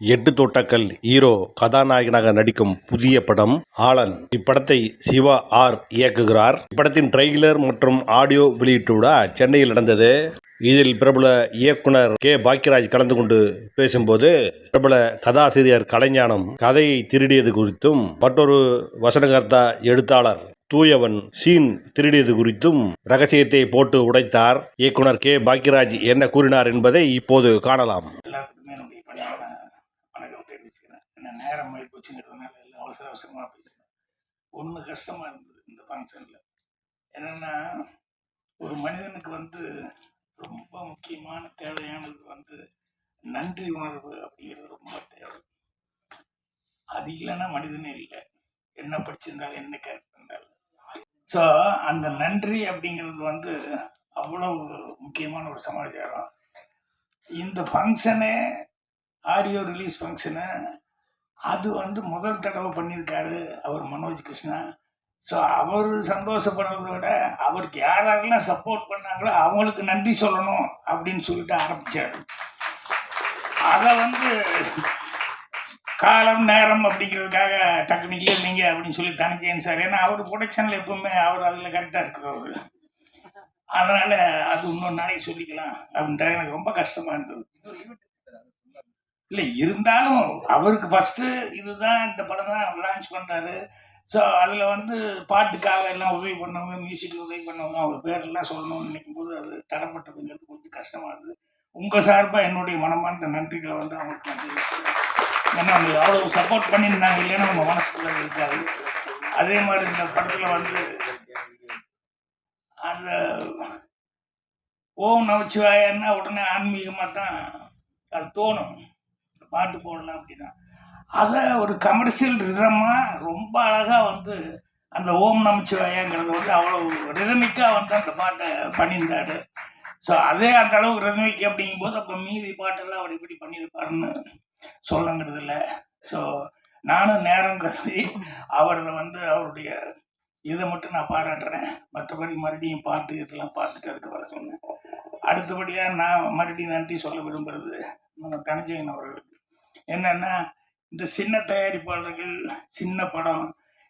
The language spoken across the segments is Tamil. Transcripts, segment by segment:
எட்டு தோட்டக்கல் ஹீரோ கதாநாயகனாக நடிக்கும் புதிய படம் ஆலன். இப்படத்தை சிவா ஆர் இயக்குகிறார். இப்படத்தின் ட்ரெய்லர் மற்றும் ஆடியோ வெளியீட்டு சென்னையில் நடந்தது. இதில் பிரபல இயக்குனர் கே. பாக்கியராஜ் கலந்து கொண்டு பேசும்போது பிரபல கதாசிரியர் கலைஞானம் கதையை திருடியது குறித்தும் மற்றொரு வசனகர்த்தா எழுத்தாளர் தூயவன் சீன் திருடியது குறித்தும் ரகசியத்தை போட்டு உடைத்தார். இயக்குனர் கே. பாக்கியராஜ் என்ன கூறினார் என்பதை இப்போது காணலாம் எல்லாத்துக்குமே என்னுடைய பணியான வணக்கம் தெரிவிச்சுக்கிறேன் என்ன நேரம் ஆகி போச்சுங்கிறதுனால எல்லாம் அவசர அவசரமாக பேசினேன் ஒன்று கஷ்டமாக இருந்தது இந்த ஃபங்க்ஷனில் என்னென்னா ஒரு மனிதனுக்கு வந்து ரொம்ப முக்கியமான தேவையானது வந்து நன்றி உணர்வு அப்படிங்கிறது ரொம்ப தேவை. அது இல்லைன்னா மனிதனே இல்லை. என்ன படிச்சிருந்தாலும் என்ன கேட்டிருந்தாலும் ஸோ அந்த நன்றி அப்படிங்கிறது வந்து அவ்வளோ முக்கியமான ஒரு சமாச்சாரம். இந்த ஃபங்க்ஷனே ஆடியோ ரிலீஸ் ஃபங்க்ஷனு அது வந்து முதல் தடவை பண்ணியிருக்காரு அவர் மனோஜ் கிருஷ்ணா. ஸோ அவர் சந்தோஷப்படுறத விட அவருக்கு யாரெல்லாம் சப்போர்ட் பண்ணாங்களோ அவங்களுக்கு நன்றி சொல்லணும் அப்படின்னு சொல்லிட்டு ஆரம்பித்தார் அதை வந்து காலம் நேரம் அப்படிங்கிறதுக்காக டெக்னிக்கலி நீங்கள் அப்படின்னு சொல்லி தனக்கேன் சார். ஏன்னா அவர் ப்ரொடக்ஷனில் எப்பவுமே அவர் அதில் கரெக்டாக இருக்கிறவர். அதனால் அது இன்னொரு நாளைக்கு சொல்லிக்கலாம். அப்படின்ட்டு எனக்கு ரொம்ப கஷ்டமாக இருந்தது. இல்லை இருந்தாலும் அவருக்கு ஃபஸ்ட்டு இதுதான் இந்த படம் தான் லான்ச் பண்ணுறாரு ஸோ அதில் வந்து பாட்டுக்காக எல்லாம் உதவி பண்ணவங்க மியூசிக்கில் உதவி பண்ணவங்க அவங்க பேரெல்லாம் சொல்லணும்னு நினைக்கும் போது அது தடப்பட்டதுங்கிறது கொஞ்சம் கஷ்டமாக இருந்தது. உங்கள் சார்பாக என்னுடைய மனமார்ந்த நன்றிகளை வந்து அவங்களுக்கு நன்றி ஏன்னா அவங்க அவ்வளோ சப்போர்ட் பண்ணியிருந்தாங்க இல்லைன்னா நம்ம மனசுக்குள்ள இருக்காது. அதே மாதிரி இந்த படத்தில் வந்து அந்த ஓம் நவச்சிவாயன்னா உடனே ஆன்மீகமாக தான் அது தோணும். பாட்டு போடலாம் அப்படின்னா அதை ஒரு கமர்ஷியல் ரிதமாக ரொம்ப அழகாக வந்து அந்த ஓம் நமச்சிவாயங்கிறது வந்து அவ்வளோ ரிதமிக்காக வந்து அந்த பாட்டை பண்ணியிருந்தாரு. ஸோ அதே அந்த அளவுக்கு ரிதமிக் அப்படிங்கும்போது அப்போ மீதி பாட்டெல்லாம் அவர் இப்படி பண்ணியிருப்பாருன்னு சொல்லங்கிறது இல்லை ஸோ நானும் நேரம் கருதி அவரை வந்து அவருடைய இதை மட்டும் நான் பாராட்டுறேன். மற்றபடி மறுபடியும் பாட்டு இதெல்லாம் பார்த்துட்டு அதுக்கு வர சொன்னேன் அடுத்தபடியாக நான் மறுபடியும் நன்றி சொல்ல விரும்புகிறது தனஞ்சயன் அவர்களுக்கு என்னன்னா இந்த சின்ன தயாரிப்பாளர்கள் சின்ன படம்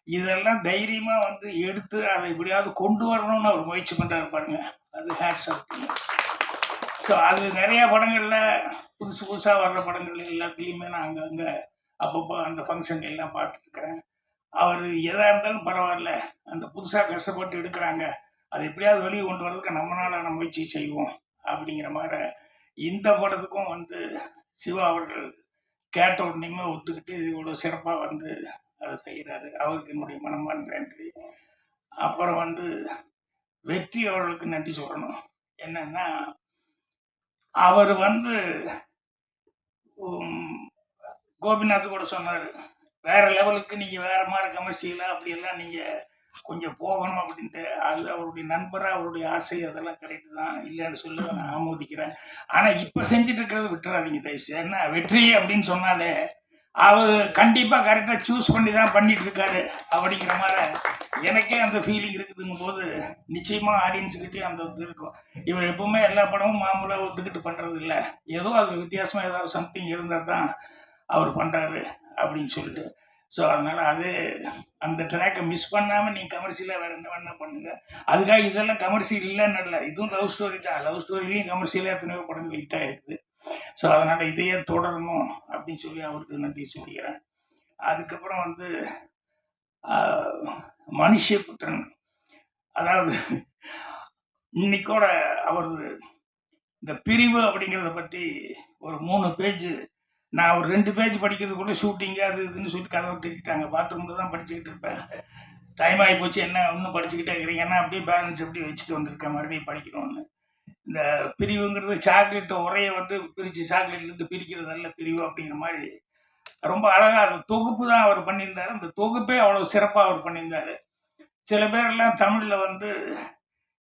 இதெல்லாம் தைரியமாக வந்து எடுத்து அதை எப்படியாவது கொண்டு வரணும்னு அவர் முயற்சி பண்ணுறாரு பாருங்க. அது ஹேட்ஸ் ஸோ அது நிறைய படங்களில் புதுசு புதுசாக வர்ற படங்கள் எல்லாத்துலேயுமே நான் அங்கங்கே அப்பப்போ அந்த ஃபங்க்ஷன் எல்லாம் பார்த்துருக்குறேன் அவர் எதாக இருந்தாலும் பரவாயில்ல அந்த புதுசாக கஷ்டப்பட்டு எடுக்கிறாங்க. அதை எப்படியாவது வெளியே கொண்டு வரதுக்கு நம்மளால முயற்சி செய்வோம் அப்படிங்கிற மாதிரி இந்த படத்துக்கும் வந்து சிவா அவர்கள் கேட்ட உடனேயுமே ஒத்துக்கிட்டு இவ்வளோ சிறப்பாக வந்து அதை செய்கிறாரு அவருக்கு என்னுடைய மனமான நன்றி. அப்புறம் வந்து வெற்றி அவர்களுக்கு நன்றி சொல்லணும். என்னன்னா அவர் வந்து கோபிநாத் கூட சொன்னார் வேற லெவலுக்கு நீங்கள் வேற மாதிரி கமர்ஷியலாக அப்படியெல்லாம் நீங்கள் கொஞ்சம் போகணும் அப்படின்ட்டு அதில் அவருடைய நண்பராக அவருடைய ஆசை அதெல்லாம் கரெக்டு தான் இல்லைன்னு சொல்லி நான் ஆமோதிக்கிறேன். ஆனால் இப்போ செஞ்சுட்டு இருக்கிறது விட்டுறாதீங்க தயவுசு ஏன்னா வெற்றி அப்படின்னு சொன்னாலே அவர் கண்டிப்பாக கரெக்டாக சூஸ் பண்ணி தான் பண்ணிட்டு இருக்காரு அப்படிங்கிற மாதிரி எனக்கே அந்த ஃபீலிங் இருக்குதுங்கும் போது நிச்சயமாக ஆடியன்ஸுக்கிட்டே அந்த இது இருக்கும். இவர் எப்பவுமே எல்லா படமும் மாமூலாக ஒத்துக்கிட்டு பண்ணுறது இல்லை ஏதோ அது வித்தியாசமாக ஏதாவது சம்திங் இருந்தால் தான் அவர் பண்ணுறாரு அப்படின்னு சொல்லிட்டு. ஸோ அதனால் அது அந்த ட்ராக்கை மிஸ் பண்ணாமல் நீங்கள் கமர்ஷியலாக வேறு என்ன வேணா பண்ணுங்க. அதுக்காக இதெல்லாம் கமர்ஷியல் இல்லைன்னு இல்லை. இதுவும் லவ் ஸ்டோரி தான். லவ் ஸ்டோரிலையும் கமர்ஷியலாக எத்தனையோ படங்கள் ஹிட் ஆகிருக்குது ஸோ அதனால் இதையே தொடரணும் அப்படின்னு சொல்லி அவருக்கு நன்றி சொல்லிக்கிறேன். அதுக்கப்புறம் வந்து மனுஷ புத்திரன் அதாவது இன்னைக்கோட அவர் இந்த பிரிவு அப்படிங்கிறத பற்றி ஒரு மூணு பேஜ் நான் ஒரு ரெண்டு பேஜ் கூட ஷூட்டிங்கு அது இதுன்னு சொல்லி கதவை திட்டாங்க பாத்ரூமில் தான் படிச்சுக்கிட்டு இருப்பேன். டைம் ஆகி போச்சு என்ன இன்னும் படிச்சுக்கிட்டே இருக்கிறீங்கன்னா அப்படியே பேலன்ஸ் அப்படி வச்சுட்டு வந்திருக்கேன்? மறுபடியும் படிக்கணும்னு. இந்த பிரிவுங்கிறது சாக்லேட் உரையை வந்து பிரித்து சாக்லேட்லேருந்து பிரிக்கிறது நல்ல பிரிவு அப்படிங்கிற மாதிரி ரொம்ப அழகாக அது தொகுப்பு தான் அவர் பண்ணியிருந்தாரு. அந்த தொகுப்பே அவ்வளோ சிறப்பாக அவர் பண்ணியிருந்தாரு. சில பேரெல்லாம் தமிழில் வந்து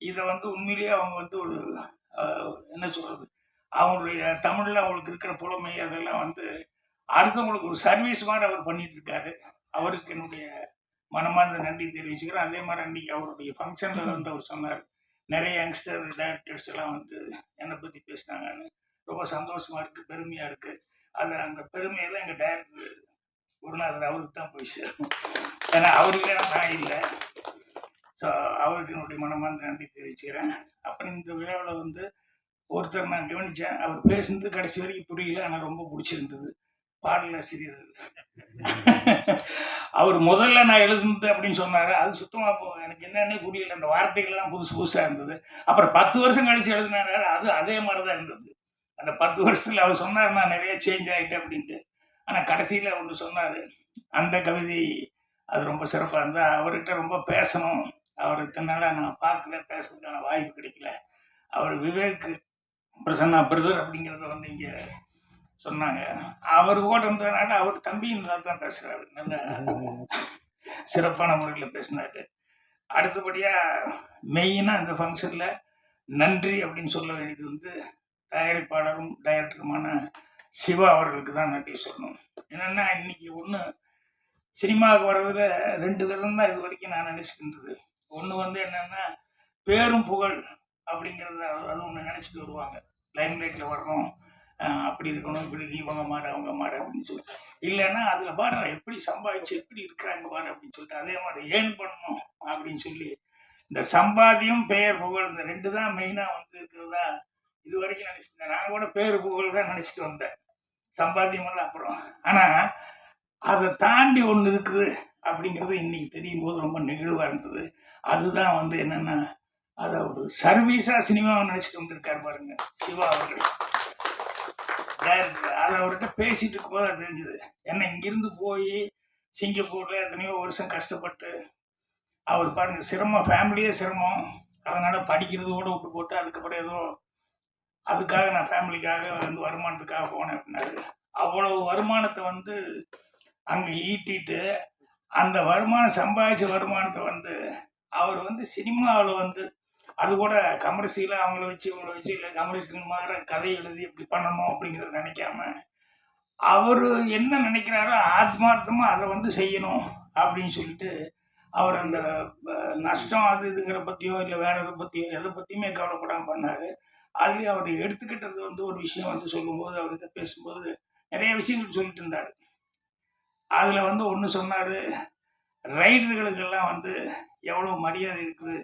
இதை வந்து உண்மையிலேயே அவங்க வந்து ஒரு என்ன சொல்கிறது அவங்களுடைய தமிழில் அவங்களுக்கு இருக்கிற புலமை அதெல்லாம் வந்து அடுத்தவங்களுக்கு ஒரு சர்வீஸ் மாதிரி அவர் பண்ணிட்டு இருக்காரு அவருக்கு என்னுடைய மனமார்ந்த நன்றி தெரிவிச்சுக்கிறேன். அதே மாதிரி அன்றைக்கி அவருடைய ஃபங்க்ஷனில் வந்து அவர் சொன்னார். நிறைய யங்ஸ்டர் டேரக்டர்ஸ் எல்லாம் வந்து என்னை பற்றி பேசினாங்கன்னு. ரொம்ப சந்தோஷமாக இருக்குது பெருமையாக இருக்குது அது அந்த பெருமையெல்லாம் எங்கள் டைரக்டர் குருநாதர் அவருக்கு தான் போய் சேரும் ஏன்னா அவருக்கு நான் இல்லை. ஸோ அவருக்கு என்னுடைய மனமார்ந்த நன்றி தெரிவிச்சுக்கிறேன். அப்புறம் இந்த விழாவில் வந்து ஒருத்தர் நான் கவனித்தேன் அவர் பேசுனது கடைசி வரைக்கும் புரியல ஆனால் ரொம்ப பிடிச்சிருந்தது. பாடலாசிரியர் அவர். முதல்ல நான் எழுதுனது அப்படின்னு சொன்னார். அது சுத்தமாக எனக்கு என்னன்னே புரியல. அந்த வார்த்தைகள்லாம் புதுசு புதுசாக இருந்தது. அப்புறம் பத்து வருஷம் கழிச்சு எழுதினாரு. அது அதே மாதிரி தான் இருந்தது. அந்த பத்து வருஷத்தில் அவர் சொன்னார் நான் நிறைய சேஞ்ச் ஆகிட்டேன் அப்படின்ட்டு. ஆனால் கடைசியில் ஒன்று சொன்னார் அந்த கவிதை அது ரொம்ப சிறப்பாக இருந்தால் அவர்கிட்ட ரொம்ப பேசணும். அவர்கிட்டனால நான் பார்க்கல பேசுறதுக்கான வாய்ப்பு கிடைக்கல. அவர் விவேக் பிரசன்னா பிரதர் அப்படிங்கிறத வந்து இங்கே சொன்னாங்க. அவர் கூட இருந்ததுனால அவர் தம்பின்னு தான் பேசுகிறாரு நல்ல சிறப்பான முறையில் பேசினாரு. அடுத்தபடியாக மெயினாக இந்த ஃபங்க்ஷனில் நன்றி அப்படின்னு சொல்ல வேண்டியது வந்து தயாரிப்பாளரும் டைரக்டருமான சிவா அவர்களுக்கு தான் நன்றி சொல்லணும். என்னென்னா இன்னைக்கு ஒன்று சினிமாவுக்கு வர்றதுல ரெண்டு விதம் தான் இது வரைக்கும் நான் நினச்சிட்டு இருந்தது. ஒன்று வந்து என்னென்னா பேரும் புகழ் அப்படிங்கிறத அது ஒன்று நினச்சிட்டு வருவாங்க. லைன் லைட்டில் வரணும். அப்படி இருக்கணும். இப்படி நீ இவங்க மாறு அவங்க மாறு அப்படின்னு சொல்லிட்டு. இல்லைன்னா அதில் பாரு எப்படி சம்பாதிச்சு எப்படி இருக்கிறாங்க பாரு அப்படின்னு சொல்லிட்டு அதே மாதிரி ஏர்ன் பண்ணணும் அப்படின்னு சொல்லி இந்த சம்பாத்தியம் பெயர் புகழ் இந்த ரெண்டு தான் மெயினாக வந்து இருக்கிறதா இது வரைக்கும் நினச்சிருந்தேன் நான் கூட பேர் புகழ் தான் நினச்சிட்டு வந்தேன். சம்பாத்தியமெல்லாம் அப்புறம். ஆனால் அதை தாண்டி ஒன்று இருக்குது அப்படிங்கிறது இன்னைக்கு தெரியும் போது ரொம்ப நெகிழ்வாக இருந்தது. அதுதான் வந்து என்னென்னா அதை ஒரு சர்வீஸாக சினிமாவை நினச்சிட்டு வந்திருக்காரு பாருங்க சிவா அவர்கள் டேரக்டர் அதை அவர்கிட்ட பேசிட்டு இருக்கும்போது அது தெரிஞ்சுது. ஏன்னா இங்கிருந்து போய் சிங்கப்பூரில் எத்தனையோ வருஷம் கஷ்டப்பட்டு அவர் பாருங்க சிரமம் ஃபேமிலியே சிரமம். அதனால் படிக்கிறது கூட விட்டு போட்டு அதுக்கப்புறம் ஏதோ அதுக்காக நான் ஃபேமிலிக்காக வந்து வருமானத்துக்காக போனேன் அப்படின்னாரு. அவ்வளவு வருமானத்தை வந்து அங்கே ஈட்டிட்டு அந்த வருமானம் சம்பாதிச்ச வருமானத்தை வந்து அவர் வந்து சினிமாவில் வந்து அது கூட கமர்சியில் அவங்கள வச்சு இவங்கள வச்சு இல்லை கமர்ஷியல் மாதிரி கதை எழுதி இப்படி பண்ணணும் அப்படிங்கிறத நினைக்காம அவர் என்ன நினைக்கிறாரோ ஆத்மார்த்தமாக அதை வந்து செய்யணும் அப்படின்னு சொல்லிட்டு அவர் அந்த நஷ்டம் அது இதுங்கிற பற்றியோ இல்லை வேற எதை பற்றியோ எதை பற்றியுமே கவலைப்படாமல் பண்ணார். அதுலேயும் அவர் எடுத்துக்கிட்டது வந்து ஒரு விஷயம் வந்து சொல்லும்போது அவர்கிட்ட பேசும்போது நிறைய விஷயங்கள் சொல்லிட்டு இருந்தார். அதில் வந்து ஒன்று சொன்னார் ரைடர்களுக்கெல்லாம் வந்து எவ்வளோ மரியாதை இருக்குது?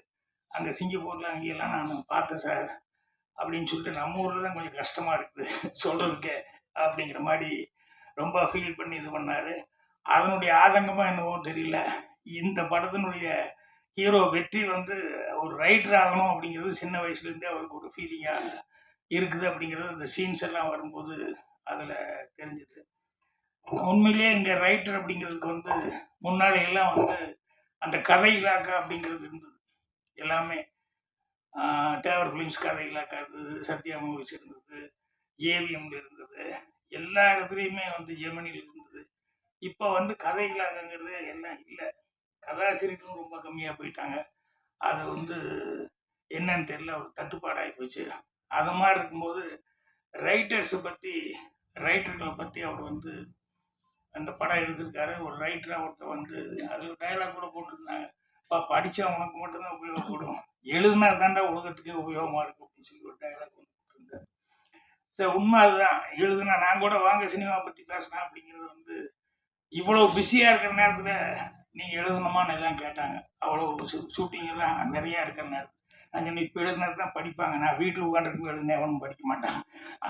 அங்கே சிங்கப்பூரில் அங்கேயெல்லாம் நான் பார்த்தேன் சார். அப்படின்னு சொல்லிட்டு நம்ம ஊரில் தான் கொஞ்சம் கஷ்டமாக இருக்குது. சொல்கிறதுக்கே அப்படிங்கிற மாதிரி ரொம்ப ஃபீல் பண்ணி இது பண்ணார். அதனுடைய ஆதங்கமாக என்னவோ தெரியல. இந்த படத்தினுடைய ஹீரோ வெற்றி வந்து ஒரு ரைட்டர் ஆகணும் அப்படிங்கிறது சின்ன வயசுலேருந்தே அவருக்கு ஒரு ஃபீலிங்காக இருக்குது அப்படிங்கிறது அந்த சீன்ஸ் எல்லாம் வரும்போது அதில் தெரிஞ்சுது. உண்மையிலேயே இங்கே ரைட்டர் அப்படிங்கிறதுக்கு வந்து முன்னாடி எல்லாம் வந்து அந்த கதை இலாக்கா அப்படிங்கிறது இருந்தது. எல்லாமே தேவர் ஃபிலிம்ஸ் கதைகளாக இருந்தது சத்யா மூவிஸ் இருந்தது ஏவிஎம்ல இருந்தது எல்லா இடத்துலையுமே வந்து ஜெமினியில் இருந்தது. இப்போ வந்து கதைகளாகங்கிறது என்ன எல்லாம் இல்லை. கதாசிரியர்களும் ரொம்ப கம்மியாக போயிட்டாங்க. அது வந்து என்னன்னு தெரியல ஒரு தட்டுப்பாடாகி போச்சு. அது மாதிரி இருக்கும்போது ரைட்டர்ஸை பற்றி ரைட்டர்களை பற்றி அவர் வந்து அந்த படம் எடுத்திருக்காரு. ஒரு ரைட்டராக ஒருத்தர் வந்து அது டயலாக் கூட போட்டிருந்தாங்க. இப்போ படித்தா உனக்கு மட்டும்தான் உபயோகப்படும். எழுதுனா தாண்டா உலகத்துக்கே உபயோகமாக இருக்கும் அப்படின்னு சொல்லி ஒரு டயலாக் ஒன்று சரி உண்மை அதுதான். எழுதுனா நான் கூட வாங்க சினிமா பற்றி பேசினேன் அப்படிங்கிறது வந்து இவ்வளோ பிஸியாக இருக்கிற நேரத்தில் நீங்கள் எழுதணுமான்னு எல்லாம் கேட்டாங்க. அவ்வளோ ஷூட்டிங் எல்லாம் நிறையா இருக்கிற நேரத்தில். நான் சொன்னேன் இப்போ எழுதுனது தான் படிப்பாங்க. நான் வீட்டில் உட்காந்துருக்கு எழுதுனே ஒன்றும் படிக்க மாட்டான்.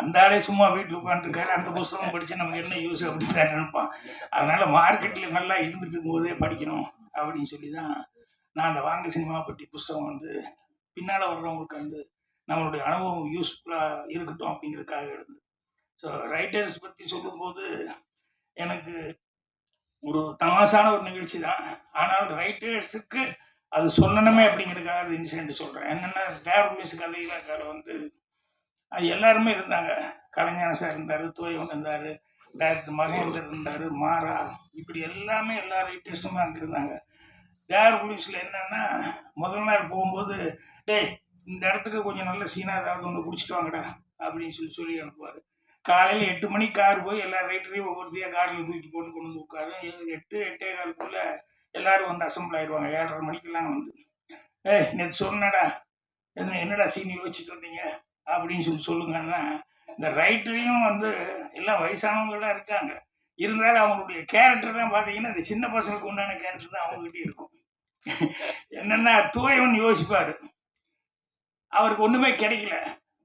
அந்த ஆளே சும்மா வீட்டில் உட்காந்துருக்காரு அந்த புஸ்தகம் படித்து நமக்கு என்ன யூஸ் அப்படின்னு தான் நினைப்பான். அதனால் மார்க்கெட்டில் நல்லா இருந்துட்டு இருக்கும்போதே படிக்கணும் அப்படின்னு சொல்லி தான் நான் அந்த வாங்க சினிமா பற்றி புஸ்தகம் வந்து பின்னால் வர்றவங்களுக்கு வந்து நம்மளுடைய அனுபவம் யூஸ்ஃபுல்லாக இருக்கட்டும் அப்படிங்கிறதுக்காக எழுது ஸோ ரைட்டர்ஸ் பற்றி சொல்லும்போது எனக்கு ஒரு தமாசான ஒரு நிகழ்ச்சி தான். ஆனால் ரைட்டர்ஸுக்கு அது சொல்லணுமே அப்படிங்கிறதுக்காக அது இன்சிடென்ட் சொல்கிறேன் என்னென்னா தேவர் மியூசிக் வந்து அது எல்லாருமே இருந்தாங்க. கலைஞான சார் இருந்தார் தோயவன் இருந்தார் டைரக்டர் மகேந்தர் இருந்தார் மாறா இப்படி எல்லாமே எல்லா ரைட்டர்ஸுமே அங்கே இருந்தாங்க. தேவர் புலீஸில் என்னென்னா முதல் நாள் போகும்போது டேய் இந்த இடத்துக்கு கொஞ்சம் நல்ல சீனாக ஏதாவது ஒன்று குடிச்சிட்டு வாங்கடா அப்படின்னு சொல்லி சொல்லி அனுப்புவார். காலையில் எட்டு மணிக்கு கார் போய் எல்லா ரைட்டரையும் ஒவ்வொருத்தையாக காரில் தூக்கி போட்டு கொண்டு வந்து உட்காரு. எட்டு எட்டே காலுக்குள்ளே எல்லாரும் வந்து அசம்பிள் ஆயிடுவாங்க. ஏழரை மணிக்கெல்லாம் வந்து ஏய் நேற்று சொன்னடா என்ன என்னடா சீன் யோசிச்சுட்டு வந்தீங்க? அப்படின்னு சொல்லி சொல்லுங்கன்னா இந்த ரைட்டரையும் வந்து எல்லாம் வயசானவங்களாம் இருக்காங்க. இருந்தாலும் அவங்களுடைய கேரக்டர் தான் பார்த்தீங்கன்னா இந்த சின்ன பசங்களுக்கு உண்டான கேரக்டர் தான் அவங்ககிட்ட இருக்கும். என்னென்னா தூயவன் யோசிப்பார். அவருக்கு ஒன்றுமே கிடைக்கல.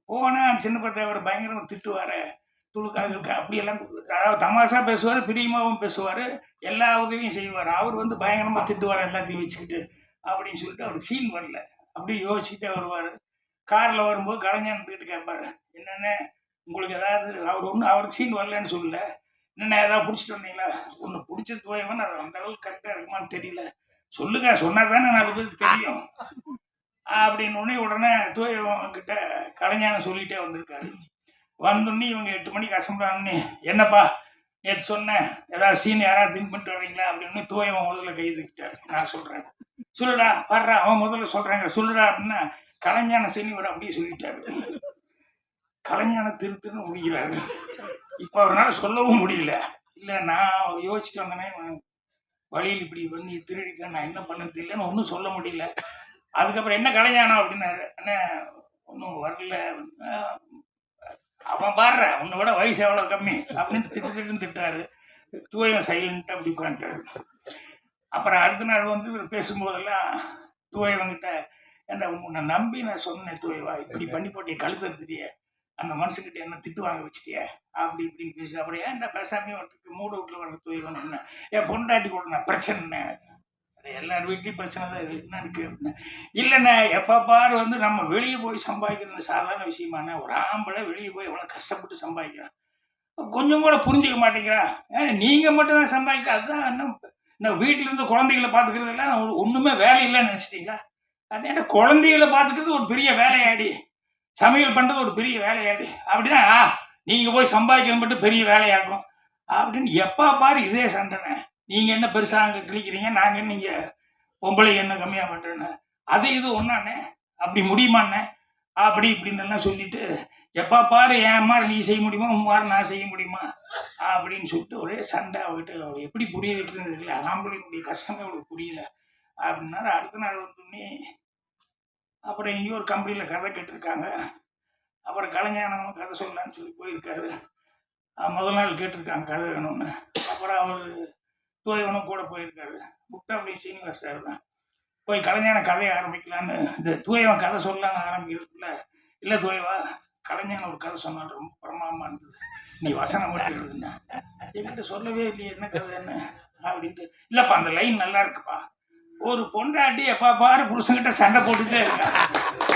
போனால் சின்ன பத்த அவர் பயங்கரமாக திட்டுவார். துளுக்காக அப்படியெல்லாம் அதாவது தமாஷா பேசுவார் பிரியமாகவும் பேசுவார் எல்லா உதவியும் செய்வார். அவர் வந்து பயங்கரமாக திட்டுவார் எல்லாத்தையும் வச்சுக்கிட்டு அப்படின்னு சொல்லிட்டு அவருக்கு சீன் வரல. அப்படியே யோசிச்சுட்டே வருவார். காரில் வரும்போது கலைஞானத்துக்கிட்ட கேட்பார் என்னென்ன உங்களுக்கு ஏதாவது அவர் ஒன்றும் அவருக்கு சீன் வரலன்னு சொல்லல. என்னென்ன ஏதாவது பிடிச்சிட்டு வந்தீங்களா? ஒன்று பிடிச்சது போயவன் அது அந்த அளவுக்கு கரெக்டாக இருக்குமான்னு தெரியல. சொல்லுங்க சொன்னா தானே நாலு பேருக்கு தெரியும். அப்படின்னு உடனே உடனே தூயவன் கிட்ட கலைஞானம் சொல்லிட்டே வந்திருக்காரு. வந்தோடனே இவங்க எட்டு மணிக்கு அசம்பிளான்னு என்னப்பா நேற்று சொன்னேன் ஏதாவது சீன் யாராவது திங்க் பண்ணிட்டு வரீங்களா அப்படின்னு தூயவன் முதல்ல கை நான் சொல்றேன் சொல்லுடா வர்றா அவன் முதல்ல சொல்றாங்க சொல்லுடா அப்படின்னா கலைஞான சீனிவர் அப்படியே சொல்லிட்டாரு. கலைஞான திரு திருன்னு இப்போ அவரால் சொல்லவும் முடியல. இல்லை நான் யோசிச்சுட்டு வந்தேனே வழியில் இப்படி பண்ணி திருடிட்டேன் நான் என்ன பண்ண தெரியலன்னு ஒன்றும் சொல்ல முடியல. அதுக்கப்புறம் என்ன கலைஞானம் அப்படின்னாரு அண்ணே ஒன்றும் வரல. அவன் பாடுற உன்னை விட வயசு எவ்வளோ கம்மி அப்படின்னு திட்டு திட்டுன்னு திட்டாரு தூயம் சைலண்ட் அப்படி உட்காந்துட்டாரு. அப்புறம் அடுத்த நாள் வந்து இவர் பேசும்போதெல்லாம் தூயவங்கிட்ட என்ன உன்னை நம்பி நான் சொன்னேன் தூயவா இப்படி பண்ணி போட்டிய கழுத்து எடுத்துட்டியே. அந்த மனுஷங்கிட்ட என்ன திட்டு வாங்க வச்சுட்டியே? அப்படி இப்படின்னு பேசி அப்படியே என்ன பேசாமே வந்துட்டு மூடு வீட்டில் வர தூயவன் என்ன? என் பொண்டாட்டி கூட பிரச்சனைண்ணே பிரச்சனை அது எல்லார் வீட்லேயும் பிரச்சனை தான். இது என்ன இருக்கு அப்படின்னு. இல்லைண்ணே எப்போ பாரு வந்து நம்ம வெளியே போய் சம்பாதிக்கிறது சாதாரண விஷயமாண்ணே ஒரு ஆம்பளை வெளியே போய் எவ்வளோ கஷ்டப்பட்டு சம்பாதிக்கிறான் கொஞ்சம் கூட புரிஞ்சுக்க மாட்டேங்கிறான் நீங்கள் மட்டும் தான் சம்பாதிக்க அதுதான் இன்னும் இந்த வீட்டில் இருந்து குழந்தைகளை பார்த்துக்கிறதெல்லாம் ஒன்றுமே வேலை இல்லைன்னு நினச்சிட்டிங்களா? அது என்ன குழந்தைகளை பார்த்துக்கிறது ஒரு பெரிய வேலையாடி. சமையல் பண்ணுறது ஒரு பெரிய வேலையாடி அப்படின்னா ஆ நீங்கள் போய் சம்பாதிக்கணும் மட்டும் பெரிய வேலையாகும் அப்படின்னு எப்போ பாரு இதே சண்டைண்ணே நீங்கள் என்ன பெருசாக அங்கே கிழிக்கிறீங்க நாங்கள் நீங்கள் பொம்பளை என்ன கம்மியாக பண்ணுறேன்னு அது இது ஒன்றாண்ணே அப்படி முடியுமாண்ணே? அப்படி இப்படின்னு எல்லாம் சொல்லிட்டு எப்போ பாரு என் மாதிரி நீ செய்ய முடியுமா உன் மாதிரி நான் செய்ய முடியுமா? அப்படின்னு சொல்லிட்டு ஒரே சண்டை அவகிட்ட. அவ எப்படி புரிய வைக்கிறது தெரியல. ஆம்பளைனுடைய கஷ்டமே அவளுக்கு புரியல. அப்படின்னாரு. அடுத்த நாள் வந்தோடனே அப்புறம் எங்கேயோ ஒரு கம்பெனியில் கதை கேட்டிருக்காங்க. அப்புறம் கலைஞானமும் கதை சொல்லலான்னு சொல்லி போயிருக்காரு. முதல் நாள் கேட்டிருக்காங்க கதை வேணும்னு. அப்புறம் அவர் தூயவனும் கூட போயிருக்காரு. முக்தாபடி சீனிவாஸ் சார் தான். போய் கலைஞான கதையை ஆரம்பிக்கலான்னு இந்த தூயவன் கதை சொல்லலான்னு ஆரம்பிக்கிறதுக்குள்ள இல்லை தூயவா கலைஞான ஒரு கதை சொன்னால் ரொம்ப பிரமாதமாக இருந்தது. நீ வசனம் மட்டும் எழுதுங்க. என்கிட்ட சொல்லவே இல்லையே என்ன கதை என்ன அப்படின்ட்டு இல்லைப்பா அந்த லைன் நல்லா இருக்குப்பா. ஒரு பொண்டாட்டி எப்பா பாரு புருஷங்கிட்ட சண்டை போட்டுட்டே இருக்கா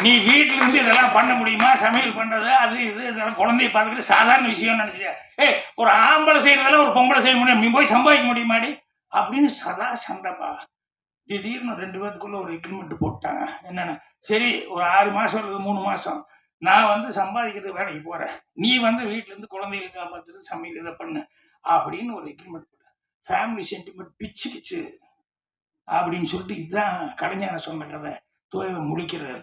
நீ வீட்டுல இருந்து இதெல்லாம் பண்ண முடியுமா? சமையல் பண்றது அது இது இதெல்லாம் குழந்தைய பார்த்துக்கிட்டு சாதாரண விஷயம் நினைச்சியா ஏய் ஒரு ஆம்பளை செய்யறதெல்லாம் ஒரு பொம்பளை செய்ய முடியும். நீ போய் சம்பாதிக்க முடியுமாடி? அப்படின்னு சதா சண்டைப்பா திடீர்னு ரெண்டு பேத்துக்குள்ள ஒரு எக்ரிமெண்ட் போட்டாங்க. என்னென்ன? சரி ஒரு ஆறு மாசம் அல்லது மூணு மாசம். நான் வந்து சம்பாதிக்கிறதுக்கு வேலைக்கு போறேன். நீ வந்து வீட்டுல இருந்து குழந்தைகளை காப்பாத்துறது சமையல் இதை பண்ணு அப்படின்னு ஒரு எக்ரிமெண்ட் போட்டேன் ஃபேமிலி சென்டிமெண்ட் பிச்சு பிச்சு அப்படின்னு சொல்லிட்டு இதுதான் கலைஞான சொன்ன கதை. தோய்வை முடிக்கிறாரு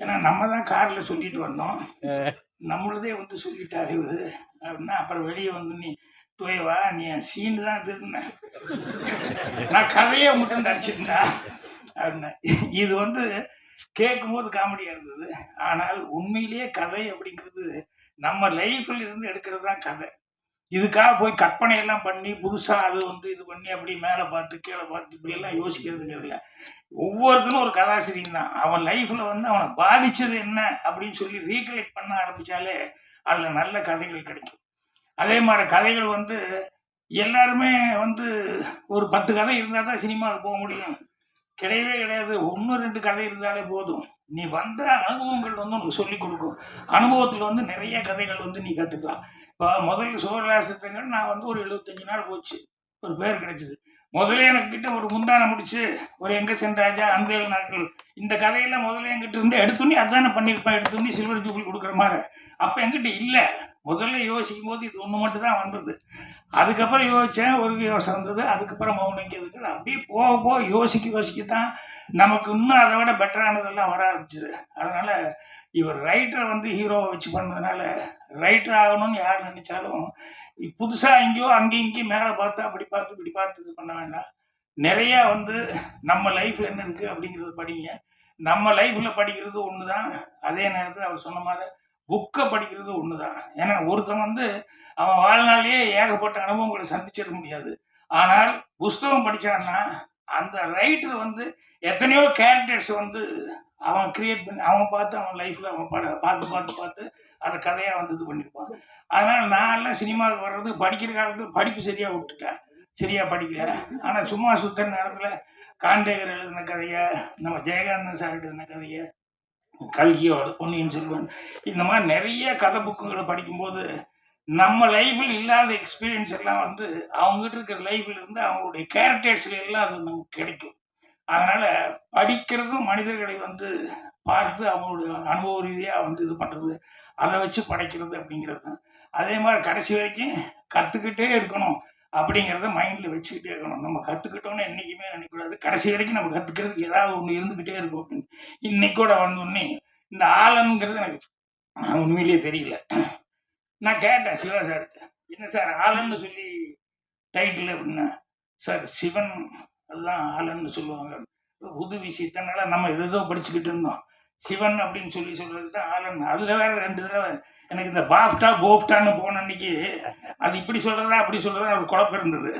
ஏன்னா நம்ம தான் காரில் சொல்லிட்டு வந்தோம். நம்மளதே வந்து சொல்லிட்டாரு இவரு. அப்படின்னா அப்புறம் வெளியே வந்து நீ தோயவா நீ என் சீனு தான் திருந்த நான் கதையே மட்டும் நடிச்சிருந்தா அப்படின்னா இது வந்து கேட்கும்போது காமெடியாக இருந்தது. ஆனால் உண்மையிலேயே கதை அப்படிங்கிறது நம்ம லைஃப்பில் இருந்து எடுக்கிறது தான் கதை. இதுக்காக போய் கற்பனை எல்லாம் பண்ணி புதுசாக அது வந்து இது பண்ணி அப்படி மேலே பார்த்து கீழே பார்த்து இப்படி எல்லாம் யோசிக்கிறதுங்கிறது இல்லை. ஒவ்வொருத்தரும் ஒரு கதாசிரியன் தான். அவன் லைஃப்பில் வந்து அவனை பாதித்தது என்ன அப்படின்னு சொல்லி ரீகலெக்ட் பண்ண ஆரம்பித்தாலே அதில் நல்ல கதைகள் கிடைக்கும். அதே மாதிரி கதைகள் வந்து எல்லாருமே வந்து ஒரு பத்து கதை இருந்தால் தான் சினிமாவுக்கு போக முடியும். கிடையவே கிடையாது. ஒன்று ரெண்டு கதை இருந்தாலே போதும். நீ வந்த அனுபவங்கள் வந்து உனக்கு சொல்லிக் கொடுக்கும். அனுபவத்தில் வந்து நிறைய கதைகள் வந்து நீ கற்றுக்கலாம் இப்போ முதல்ல சோழராசத்தங்கள் நான் வந்து ஒரு எழுபத்தஞ்சு நாள் போச்சு. ஒரு பேர் கிடைச்சிது. முதல்ல எனக்கிட்ட ஒரு முந்தானை முடிச்சு ஒரு எங்க சென்றாஜா அந்த ஏழு நாட்கள் இந்த கதையெல்லாம் முதல்ல என்கிட்ட இருந்து எடுத்துன்னு அதானே பண்ணியிருப்பேன் எடுத்துன்னு சில்வர் ஜூபிள் கொடுக்குற மாதிரி. அப்போ என்கிட்ட இல்லை. முதல்ல யோசிக்கும் போது இது ஒன்று மட்டும் தான் வந்தது. அதுக்கப்புறம் யோசித்தேன் ஒரு யோசனை வந்தது. அதுக்கப்புறம் மௌனம் இருக்குது அப்படியே போக போக யோசிக்க யோசிக்க தான் நமக்கு இன்னும் அதை விட பெட்டரானதெல்லாம் வர ஆரம்பிச்சிது. அதனால் இவர் ரைட்டரை வந்து ஹீரோவை வச்சு பண்ணதுனால ரைட்டர் ஆகணும்னு யார் நினைச்சாலும் புதுசாக எங்கேயோ அங்கேயும் இங்கேயும் மேலே பார்த்து அப்படி பார்த்து இப்படி பார்த்து இது பண்ண வேண்டாம். நிறையா வந்து நம்ம லைஃப்பில் என்ன இருக்குது அப்படிங்கிறது படிங்க. நம்ம லைஃப்பில் படிக்கிறது ஒன்று தான் அதே நேரத்தில் அவர் சொன்ன மாதிரி புக்கை படிக்கிறது ஒன்று தான் ஏன்னா ஒருத்தன் வந்து அவன் வாழ்நாளிலேயே ஏகப்பட்ட அனுபவங்களை சந்திச்சிட முடியாது. ஆனால் புஸ்தகம் படித்தான்னா அந்த ரைட்டர் வந்து எத்தனையோ கேரக்டர்ஸ் வந்து அவன் கிரியேட் பண்ணி அவன் பார்த்து அவன் லைஃப்பில் அவன் பட பார்த்து பார்த்து பார்த்து அந்த கதையாக வந்து இது பண்ணியிருப்பான் அதனால் நான் எல்லாம் சினிமாவுக்கு வர்றது படிக்கிற காலத்தில் படிப்பு சரியாக விட்டுட்டேன் சரியாக படிக்கல. ஆனால் சும்மா சுத்த நேரத்தில் காண்டேகர் எழுதின கதையை நம்ம ஜெயகாந்தன் சார் எழுதின கதையை கல்கியோட பொன்னியின் செல்வன். இந்த மாதிரி நிறைய கதை புக்குகளை படிக்கும்போது நம்ம லைஃப்பில் இல்லாத எக்ஸ்பீரியன்ஸ் எல்லாம் வந்து அவங்ககிட்ட இருக்கிற லைஃப்ல இருந்து அவங்களுடைய கேரக்டர்ஸ்ல எல்லாம் அது நமக்கு கிடைக்கும். அதனால படிக்கிறதும் மனிதர்களை வந்து பார்த்து அவங்களுடைய அனுபவ ரீதியாக வந்து இது பண்ணுறது அதை வச்சு படைக்கிறது அப்படிங்கிறது. தான் அதே மாதிரி கடைசி வரைக்கும் கற்றுக்கிட்டே இருக்கணும். அப்படிங்கிறத மைண்டில் வச்சுக்கிட்டே இருக்கணும். நம்ம கற்றுக்கிட்டோன்னு என்றைக்குமே நினைக்கூடாது கடைசி வரைக்கும் நம்ம கற்றுக்கிறதுக்கு ஏதாவது ஒன்று இருந்துக்கிட்டே இருக்கும். அப்படின்னு இன்னைக்கு கூட வந்தோடனே இந்த ஆலன்கிறது எனக்கு உண்மையிலேயே தெரியல. நான் கேட்டேன் சிவா சார் என்ன சார் ஆலன்னு சொல்லி டைட்டில் அப்படின்னா சார் சிவன் அதுதான் ஆலன்னு சொல்லுவாங்க. புது விஷயத்தினால நம்ம எதோ படிச்சுக்கிட்டு இருந்தோம். சிவன் அப்படின்னு சொல்லி சொல்றது தான் ஆலன் அதில் வேற ரெண்டு தடவை எனக்கு இந்த பாஃப்டா போஃப்டான்னு போன அன்னைக்கு அது இப்படி சொல்றதா அப்படி சொல்றதா ஒரு குழப்பம் இருந்தது.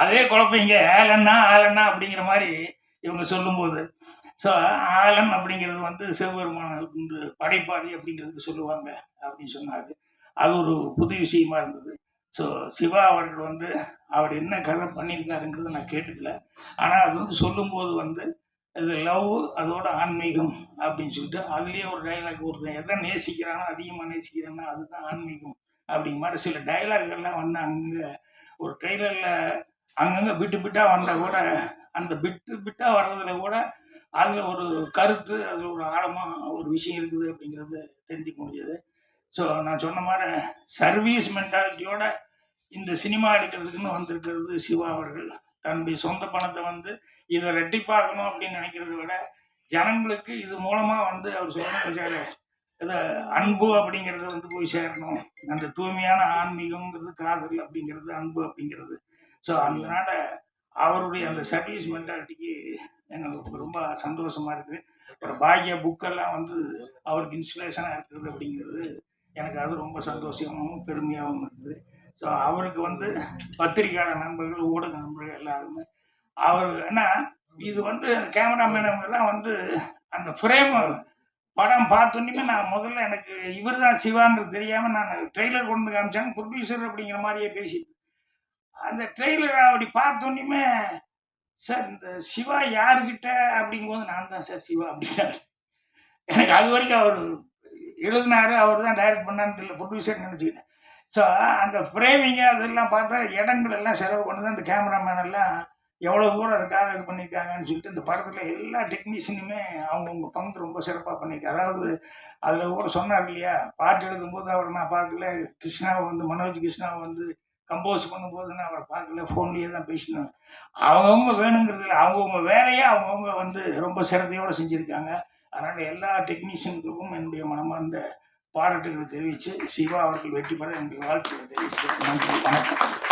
அதே குழப்பம் இங்கே ஆலன்னா ஆலன்னா அப்படிங்கிற மாதிரி இவங்க சொல்லும்போது. ஸோ ஆலன் அப்படிங்கிறது வந்து சிவபெருமான வந்து படைப்பாளி அப்படிங்கிறதுக்கு சொல்லுவாங்க அப்படின்னு சொன்னாரு. அது ஒரு புது விஷயமா இருந்தது. ஸோ சிவா அவர்கள் வந்து அவர் என்ன கதை பண்ணியிருக்காருங்கிறத நான் கேட்டுக்கல ஆனால் அது வந்து சொல்லும்போது வந்து இது லவ் அதோட ஆன்மீகம் அப்படின்னு சொல்லிட்டு அதுலேயே ஒரு டைலாக் ஒருத்தன் எதை நேசிக்கிறானோ அதிகமாக நேசிக்கிறானோ அதுதான் ஆன்மீகம் அப்படிங்கிற மாதிரி சில டைலாக்கள்லாம் வந்து அங்கே ஒரு ட்ரெய்லரில் அங்கங்கே பிட்டு பிட்டாக வந்தால் கூட அந்த பிட்டு பிட்டாக வர்றதுல கூட அதில் ஒரு கருத்து அதில் ஒரு ஆழமாக ஒரு விஷயம் இருக்குது அப்படிங்கிறது தெரிஞ்சுக்க முடியுது ஸோ நான் சொன்ன மாதிரி சர்வீஸ் மென்டாலிட்டியோட இந்த சினிமா எடுக்கிறதுக்குன்னு வந்திருக்கிறது சிவா அவர்கள். தன்னுடைய சொந்த பணத்தை வந்து இதை ரெட்டிப்பாக்கணும் அப்படின்னு நினைக்கிறத விட ஜனங்களுக்கு இது மூலமாக வந்து அவர் சொல்லுங்க சார் இதை அன்பு அப்படிங்கிறது வந்து போய் சேரணும். அந்த தூய்மையான ஆன்மீகம்ங்கிறது காதல் அப்படிங்கிறது அன்பு அப்படிங்கிறது. ஸோ அதனால அவருடைய அந்த சர்வீஸ் மென்டாலிட்டிக்கு எங்களுக்கு ரொம்ப சந்தோஷமா இருக்குது. அப்புறம் பாக்கிய புக்கெல்லாம் வந்து அவருக்கு இன்ஸ்பிரேஷனாக இருக்கிறது அப்படிங்கிறது எனக்கு அது ரொம்ப சந்தோஷமாகவும் பெருமையாகவும் இருக்குது. ஸோ அவருக்கு வந்து பத்திரிகையாளர் நண்பர்கள் ஊடக நண்பர்கள் எல்லாருமே. அவர் ஏன்னா இது வந்து கேமராமேனவங்கெல்லாம் வந்து அந்த ஃப்ரேம் படம் பார்த்தோன்னே நான் முதல்ல எனக்கு இவர் தான் சிவாங்கிறது தெரியாமல் நான் ட்ரெய்லர் கொண்டு காமிச்சாங்க. ப்ரொடியூசர் அப்படிங்கிற மாதிரியே பேசி அந்த ட்ரெய்லரை அப்படி பார்த்தோன்னே சார் இந்த சிவா யாருக்கிட்ட அப்படிங்கும்போது நான் தான் சார் சிவா அப்படின்னாரு. எனக்கு அது வரைக்கும் அவர் எழுதினாரு அவர் தான் டைரக்ட் பண்ணான்னு தெரியல ப்ரொடியூசர் நினச்சிக்கிட்டேன். ஸோ அந்த ஃப்ரேமிங்கு அதெல்லாம் பார்த்தா இடங்கள் எல்லாம் செலவு பண்ணுது. அந்த கேமராமேன் எல்லாம் எவ்வளோ தூரம் அதுக்காக இது பண்ணியிருக்காங்கன்னு சொல்லிட்டு இந்த படத்தில் எல்லா டெக்னீஷியனுமே அவங்கவுங்க பங்கு ரொம்ப சிறப்பாக பண்ணியிருக்காங்க. அதாவது அதில் கூட சொன்னார் இல்லையா பாட்டு எழுதும்போது அவர் நான் பார்க்கல கிருஷ்ணாவை வந்து மனோஜ் கிருஷ்ணாவை வந்து கம்போஸ் பண்ணும்போது நான் அவரை பார்க்கல ஃபோன்லேயே தான் பேசினேன். அவங்கவுங்க வேணுங்கிறதுல அவங்கவுங்க வேலையை அவங்கவுங்க வந்து ரொம்ப சிரத்தையோடு செஞ்சுருக்காங்க. அதனால் எல்லா டெக்னீஷியனுக்கும் என்னுடைய மனமார்ந்த பாராட்டுகளை தெரிவித்து சிவா அவர்கள் வெற்றி பெற என்னுடைய வாழ்த்துக்களை தெரிவித்து நன்றி வணக்கம்.